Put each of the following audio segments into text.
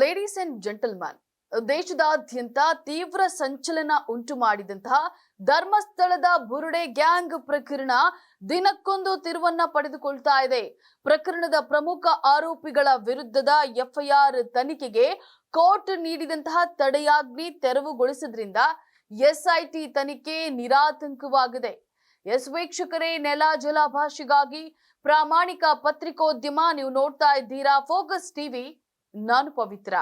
Ladies and gentleman ದೇಶದಾದ್ಯಂತ ತೀವ್ರ ಸಂಚಲನ ಉಂಟು ಮಾಡಿದಂತಹ ಧರ್ಮಸ್ಥಳದ ಬುರುಡೆ ಗ್ಯಾಂಗ್ ಪ್ರಕರಣ ದಿನಕ್ಕೊಂದು ತಿರುವನ್ನ ಪಡೆದುಕೊಳ್ತಾ ಇದೆ. ಪ್ರಕರಣದ ಪ್ರಮುಖ ಆರೋಪಿಗಳ ವಿರುದ್ಧದ ಎಫ್ಐಆರ್ ತನಿಖೆಗೆ ಕೋರ್ಟ್ ನೀಡಿದಂತಹ ತಡೆಯಾಜ್ಞೆ ತೆರವುಗೊಳಿಸಿದ್ರಿಂದ ಎಸ್ಐಟಿ ತನಿಖೆ ನಿರಾತಂಕವಾಗಿದೆ. ಎಸ್ ವೀಕ್ಷಕರೇ, ನೆಲ ಜಲ ಭಾಷೆಗಾಗಿ ಪ್ರಾಮಾಣಿಕ ಪತ್ರಿಕೋದ್ಯಮ ನೀವು ನೋಡ್ತಾ ಇದ್ದೀರಾ? ಫೋಕಸ್ ಟಿವಿ ನಾನು ಪವಿತ್ರ.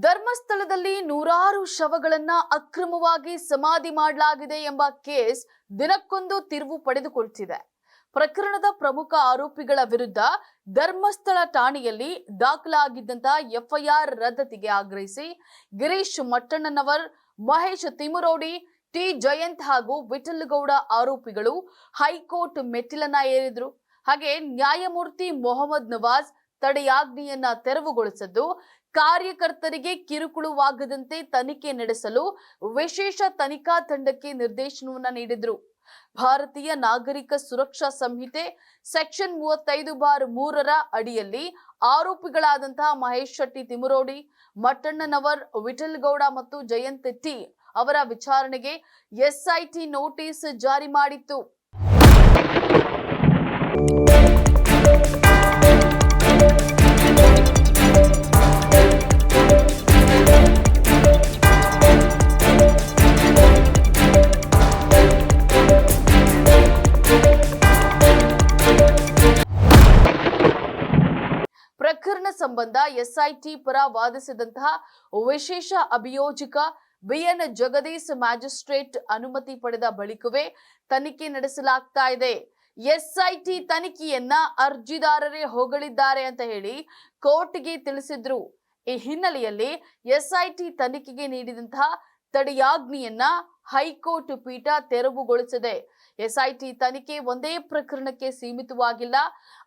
ಧರ್ಮಸ್ಥಳದಲ್ಲಿ ನೂರಾರು ಶವಗಳನ್ನ ಅಕ್ರಮವಾಗಿ ಸಮಾಧಿ ಮಾಡಲಾಗಿದೆ ಎಂಬ ಕೇಸ್ ದಿನಕ್ಕೊಂದು ತಿರುವು ಪಡೆದುಕೊಳ್ತಿದೆ. ಪ್ರಕರಣದ ಪ್ರಮುಖ ಆರೋಪಿಗಳ ವಿರುದ್ಧ ಧರ್ಮಸ್ಥಳ ಠಾಣೆಯಲ್ಲಿ ದಾಖಲಾಗಿದ್ದಂತಹ ಎಫ್ಐಆರ್ ರದ್ದತಿಗೆ ಆಗ್ರಹಿಸಿ ಗಿರೀಶ್ ಮಟ್ಟಣ್ಣನವರ್, ಮಹೇಶ್ ತಿಮುರೋಡಿ ಟಿ ಜಯಂತ್ ಹಾಗೂ ವಿಠಲಗೌಡ ಆರೋಪಿಗಳು ಹೈಕೋರ್ಟ್ ಮೆಟ್ಟಿಲನ್ನ ಏರಿದ್ರು. ಹಾಗೆ ನ್ಯಾಯಮೂರ್ತಿ ಮೊಹಮ್ಮದ್ ನವಾಜ್ ತಡೆಯಾಜ್ಞೆಯನ್ನ ತೆರವುಗೊಳಿಸಿದ್ದು, ಕಾರ್ಯಕರ್ತರಿಗೆ ಕಿರುಕುಳವಾಗದಂತೆ ತನಿಖೆ ನಡೆಸಲು ವಿಶೇಷ ತನಿಖಾ ತಂಡಕ್ಕೆ ನಿರ್ದೇಶನವನ್ನ ನೀಡಿದ್ರು. ಭಾರತೀಯ ನಾಗರಿಕ ಸುರಕ್ಷಾ ಸಂಹಿತೆ ಸೆಕ್ಷನ್ ಮೂವತ್ತೈದು ಬಾರ್ ಮೂರರ ಅಡಿಯಲ್ಲಿ ಆರೋಪಿಗಳಾದಂತಹ ಮಹೇಶ್ ಶೆಟ್ಟಿ ತಿಮುರೋಡಿ ಮಟ್ಟಣ್ಣನವರ್, ವಿಠಲ್ಗೌಡ ಮತ್ತು ಜಯಂತ್ ಟಿ ಅವರ ವಿಚಾರಣೆಗೆ ಎಸ್ಐಟಿ ನೋಟಿಸ್ ಜಾರಿ ಮಾಡಿತ್ತು. ಸಂಬಂಧ ಎಸ್ಐಟಿ ಪರ ವಾದಿಸಿದಂತಹ ವಿಶೇಷ ಅಭಿಯೋಜಕ ಬಿಎನ್ ಜಗದೀಶ್ ಮ್ಯಾಜಿಸ್ಟ್ರೇಟ್ ಅನುಮತಿ ಪಡೆದ ಬಳಿಕವೇ ತನಿಖೆ ನಡೆಸಲಾಗ್ತಾ ಇದೆ. ಎಸ್ಐಟಿ ತನಿಖೆಯನ್ನ ಅರ್ಜಿದಾರರೇ ಹೊಗಳಿದ್ದಾರೆ ಅಂತ ಹೇಳಿ ಕೋರ್ಟ್ಗೆ ತಿಳಿಸಿದ್ರು. ಈ ಹಿನ್ನೆಲೆಯಲ್ಲಿ ಎಸ್ಐಟಿ ತನಿಖೆಗೆ ನೀಡಿದಂತಹ ತಡೆಯಾಜ್ಞೆಯನ್ನ ಹೈಕೋರ್ಟ್ ಪೀಠ ತೆರವುಗೊಳಿಸಿದೆ. ಎಸ್ಐಟಿ ತನಿಖೆ ಒಂದೇ ಪ್ರಕರಣಕ್ಕೆ ಸೀಮಿತವಾಗಿಲ್ಲ.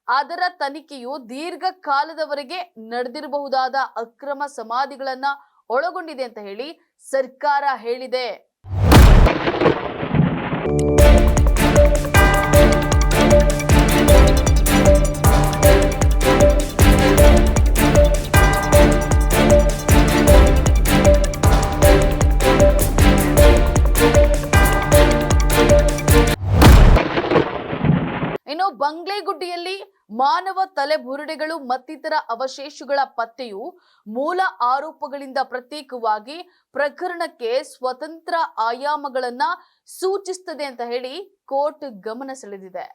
ಅದರ ತನಿಖೆಯು ದೀರ್ಘಕಾಲದವರೆಗೆ ನಡೆದಿರಬಹುದಾದ ಅಕ್ರಮ ಸಮಾಧಿಗಳನ್ನ ಒಳಗೊಂಡಿದೆ ಅಂತ ಹೇಳಿ ಸರ್ಕಾರ ಹೇಳಿದೆ. ಇನ್ನು ಬಂಗ್ಲೆಗುಡ್ಡಿಯಲ್ಲಿ ಮಾನವ ತಲೆಬುರುಡೆಗಳು ಮತ್ತಿತರ ಅವಶೇಷಗಳ ಪತ್ತೆಯು ಮೂಲ ಆರೋಪಗಳಿಂದ ಪ್ರತ್ಯೇಕವಾಗಿ ಪ್ರಕರಣಕ್ಕೆ ಸ್ವತಂತ್ರ ಆಯಾಮಗಳನ್ನ ಸೂಚಿಸುತ್ತದೆ ಅಂತ ಹೇಳಿ ಕೋರ್ಟ್ ಗಮನ ಸೆಳೆದಿದೆ.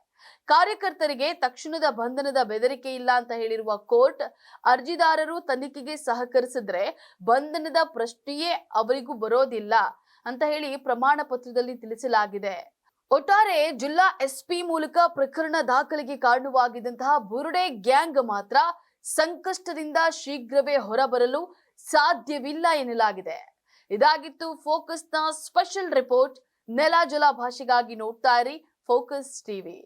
ಕಾರ್ಯಕರ್ತರಿಗೆ ತಕ್ಷಣದ ಬಂಧನದ ಬೆದರಿಕೆ ಇಲ್ಲ ಅಂತ ಹೇಳಿರುವ ಕೋರ್ಟ್, ಅರ್ಜಿದಾರರು ತನಿಖೆಗೆ ಸಹಕರಿಸಿದ್ರೆ ಬಂಧನದ ಪ್ರಶ್ನೆಯೇ ಅವರಿಗೂ ಬರೋದಿಲ್ಲ ಅಂತ ಹೇಳಿ ಪ್ರಮಾಣ ಪತ್ರದಲ್ಲಿ ತಿಳಿಸಲಾಗಿದೆ. ಒಟ್ಟಾರೆ ಜಿಲ್ಲಾ ಎಸ್ಪಿ ಮೂಲಕ ಪ್ರಕರಣ ದಾಖಲೆಗೆ ಕಾರಣವಾಗಿದ್ದಂತಹ ಬುರುಡೆ ಗ್ಯಾಂಗ್ ಮಾತ್ರ ಸಂಕಷ್ಟದಿಂದ ಶೀಘ್ರವೇ ಹೊರಬರಲು ಸಾಧ್ಯವಿಲ್ಲ ಎನ್ನಲಾಗಿದೆ. ಇದಾಗಿತ್ತು ಫೋಕಸ್ನ ಸ್ಪೆಷಲ್ ರಿಪೋರ್ಟ್. ನೆಲ ಜಲ ಭಾಷೆಗಾಗಿ ನೋಡ್ತಾ ಇರಿ ಫೋಕಸ್ ಟಿವಿ.